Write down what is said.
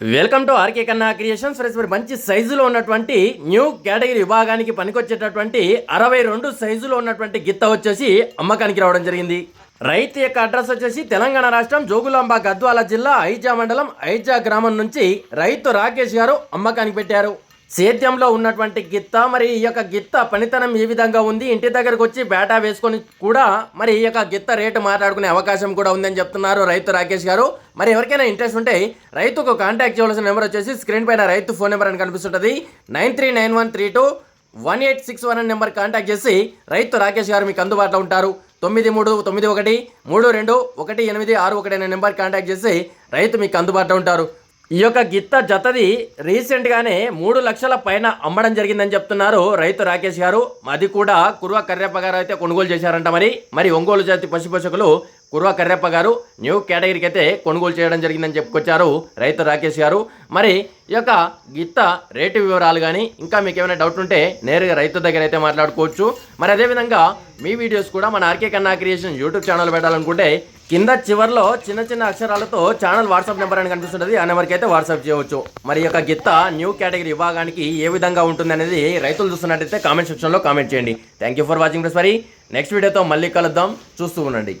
Welcome to RK Kanna creations. Friends మరి మంచి సైజులో ఉన్నటువంటి న్యూ కేటగిరీ విభాగానికి పనికొచ్చేటటువంటి అరవై రెండు సైజులో ఉన్నటువంటి గిత్త వచ్చేసి అమ్మకానికి రావడం జరిగింది. రైతు యొక్క అడ్రస్ వచ్చేసి తెలంగాణ రాష్ట్రం జోగులాంబ గద్వాల జిల్లా ఐజా మండలం ఐజా గ్రామం నుంచి రైతు రాకేష్ గారు అమ్మకానికి పెట్టారు. సేద్యంలో ఉన్నటువంటి గిత్త మరి ఈ యొక్క గిత్త పనితనం ఏ విధంగా ఉంది? ఇంటి దగ్గరకు వచ్చి బేటా వేసుకొని కూడా మరి ఈ యొక్క గిత్త రేటు మాట్లాడుకునే అవకాశం కూడా ఉందని చెప్తున్నారు రైతు రాకేష్ గారు. మరి ఎవరికైనా ఇంట్రెస్ట్ ఉంటే రైతుకు కాంటాక్ట్ చేయవలసిన నెంబర్ వచ్చేసి స్క్రీన్ పైన రైతు ఫోన్ నెంబర్ అని కనిపిస్తుంటుంది. Nine three nine one three two one eight six one అనే నెంబర్ కాంటాక్ట్ చేసి రైతు రాకేష్ గారు మీకు అందుబాటులో ఉంటారు. తొమ్మిది మూడు తొమ్మిది ఒకటి మూడు రెండు ఒకటి ఎనిమిది ఆరు ఒకటి అనే నెంబర్ కాంటాక్ట్ చేసి రైతు మీకు అందుబాటులో ఉంటారు. ఈ యొక్క గిత్త జతది రీసెంట్గానే మూడు లక్షల పైన అమ్మడం జరిగిందని చెప్తున్నారు రైతు రాకేష్ గారు. అది కూడా కుర్వ కర్రెప్ప గారు అయితే కొనుగోలు చేశారంట మరి. మరి ఒంగోలు జాతి పశుపోషకులు కుర్వ కర్రెప్ప గారు న్యూ కేటగిరీకి అయితే కొనుగోలు చేయడం జరిగిందని చెప్పుకొచ్చారు రైతు రాకేష్ గారు. మరి ఈ యొక్క గిత్త రేటు వివరాలు కానీ ఇంకా మీకు ఏమైనా డౌట్ ఉంటే నేరుగా రైతు దగ్గర అయితే మాట్లాడుకోవచ్చు. మరి అదేవిధంగా మీ వీడియోస్ కూడా మన ఆర్కే కన్నా క్రియేషన్ యూట్యూబ్ ఛానల్ పెట్టాలనుకుంటే కింద చివర్లో చిన్న చిన్న అక్షరాలతో ఛానల్ వాట్సాప్ నెంబర్ అని కనిపిస్తుంటుంది. ఆ నెంబర్కి అయితే వాట్సాప్ చేయవచ్చు. మరి యొక్క గిత్త న్యూ కేటగిరీ విభాగానికి ఏ విధంగా ఉంటుంది అనేది రైతులు చూస్తున్నట్టయితే కామెంట్ సెక్షన్లో కామెంట్ చేయండి. Thank you for watching press మరి నెక్స్ట్ వీడియోతో మళ్ళీ కలుద్దాం. చూస్తూ ఉండండి.